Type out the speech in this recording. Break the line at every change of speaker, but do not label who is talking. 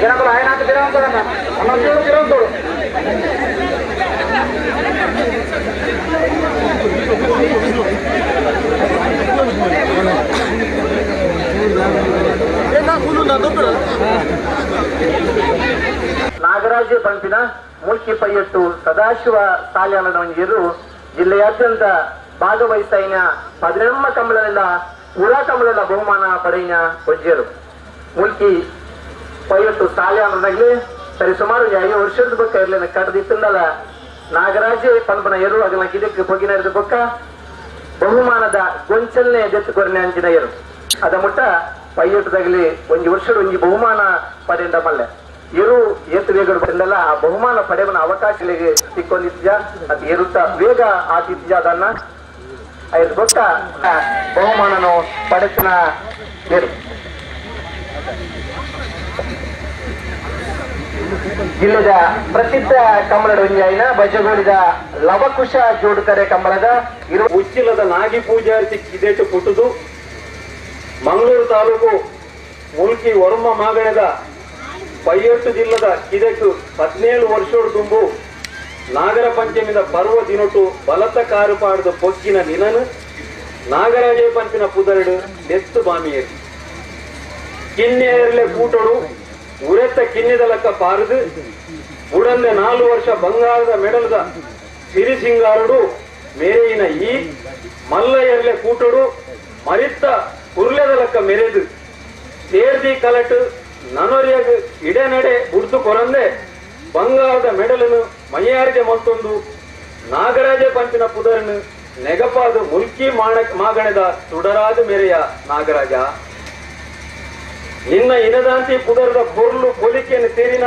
ಗಿರಗಳು ಆಯ್ನಾಕ ಗಿರ ಅಂತಾರಣ್ಣ ಅನ್ನ ಕೇಳು ಗಿರ ಅಂತೋಳು ನಾಗರಾಜ ಪಂಪಿನ ಮುಖ್ಯ ಪೈಯಟ್ಟು ಸದಾಶಿವ ಸಾಲ್ಯಾನದ ಜಿಲ್ಲೆಯ ಜಿಲ್ಲೆಯಾದ್ಯಂತ ಭಾಗವಹಿಸಿನ ಪದಿನೆಮ್ಮ ಕಂಬಳದಿಂದ ಪುರ ಕಂಬಳದ ಬಹುಮಾನ ಪಡೆಯಿನ ಹೊಜ್ಜರು ಮುಲ್ಕಿ ಪೈಯಟ್ಟು ಸಾಲ್ಯಾನದಾಗಲಿ ಸರಿ ಸುಮಾರು ಐದು ವರ್ಷದ ಬೊಕ್ಕ ಇರ್ಲಿನ ಕಡ್ದಿತ್ತಂದಲ್ಲ ನಾಗರಾಜ ಪಂಪನ ಎರು ಅದನ್ನ ಪೊಗಿನ ಇರದ ಬೊಕ್ಕ ಬಹುಮಾನದ ಗೊಂಚಲ್ನೆ ಎದೆತ್ತು ಕೊರನೆ ಅಂಚಿನ ಎರು ಅದ ಮುಟ್ಟ ಪೈಯಟ್ಟದಾಗಲಿ ಒಂಜಿ ವರ್ಷದ ಒಂಜಿ ಬಹುಮಾನ ಪಡೆಯಿಂದ ಮಲ್ಲೆ. ಇರು ಏತು ವೇಗ ಬಂದಲ್ಲ, ಆ ಬಹುಮಾನ ಪಡೆವನ ಅವಕಾಶಗಳಿಗೆ ಸಿಕ್ಕೊಂಡಿದ್ಯ? ಅದು ಏರುತ್ತ ವೇಗ ಆತಿದ್ಯ ಅದನ್ನ? ಐದು ಗೊತ್ತ? ಬಹುಮಾನ ಬಹುಮಾನನು ಪಡೆಸಿನ ಏರು. ಜಿಲ್ಲೆದ ಪ್ರಸಿದ್ಧ ಕಂಬಳದ ಒಂಜಾಯಿನ ಬಜಗೋಳಿದ ಲವಕುಶ ಜೋಡುಕರೆ ಕಮಲದ ಇರುವ
ಉಚ್ಚಿಲದ ನಾಗಿ ಪೂಜಾರ್ಥಿ ಕಿದೇಟು ಪುಟ್ಟುದು ಮಂಗಳೂರು ತಾಲೂಕು ಮುಲ್ಕಿ ವರ್ಮ ಮಾಗಣದ ಪೈಯಟ್ಟು ಜಿಲ್ಲದ ಕಿದೆಟ್ಟು ಹದಿನೇಳು ವರ್ಷದ ತುಂಬು ನಾಗರ ಪಂಚಮಿದ ಪರ್ವ ದಿನಟು ಬಲತ ಕಾರು ಪಾಡ್ದು ಪೊಕ್ಕಿನ ನಿನನು ನಾಗರಾಜೇ ಪಂಚಿನ ಪುದರಡು ನೆತ್ತು ಬಾಮಿಯರು. ಕಿನ್ನೆಯರ್ಲೆ ಕೂಟಡು ಉರೆತ್ತ ಕಿನ್ನಿದ ಲೆಕ್ಕ ಪಾರದು ಉಡಂದೆ ನಾಲ್ಕು ವರ್ಷ ಬಂಗಾರದ ಮೆಡಲ್ದ ಸಿರಿ ಸಿಂಗಾರುಡು ಮೇರೆಯಿನ ಈ ಮಲ್ಲಯ್ಯರ್ಲೆ ಕೂಟಡು ಮರಿತ್ತ ಲೆಕ್ಕ ಮೆರೆದು ಸೇರ್ದಿ ಕಲಟು, ನನೊರಿಯಾಗ ಇಡೆನಡೆ ಬುಡ್ದು ಕೊರಂದೆ, ಬಂಗಾರದ ಮೆಡಲನು ಮೈಯಾರಿಗೆ ಮತ್ತೊಂದು, ನಾಗರಾಜ ಪಂಚಿನ ಪುದರನು ನೆಗಪಾದ ಮುಲ್ಕಿ ಮಾಗಣದ ಸುಡರಾದ ಮೆರೆಯ ನಾಗರಾಜ. ನಿನ್ನ ಇನದಾಂತಿ ಪುದರದ ಪೊರ್ಲು ಕೊಲಿಕೆಯನ್ನು ಸೇರಿನ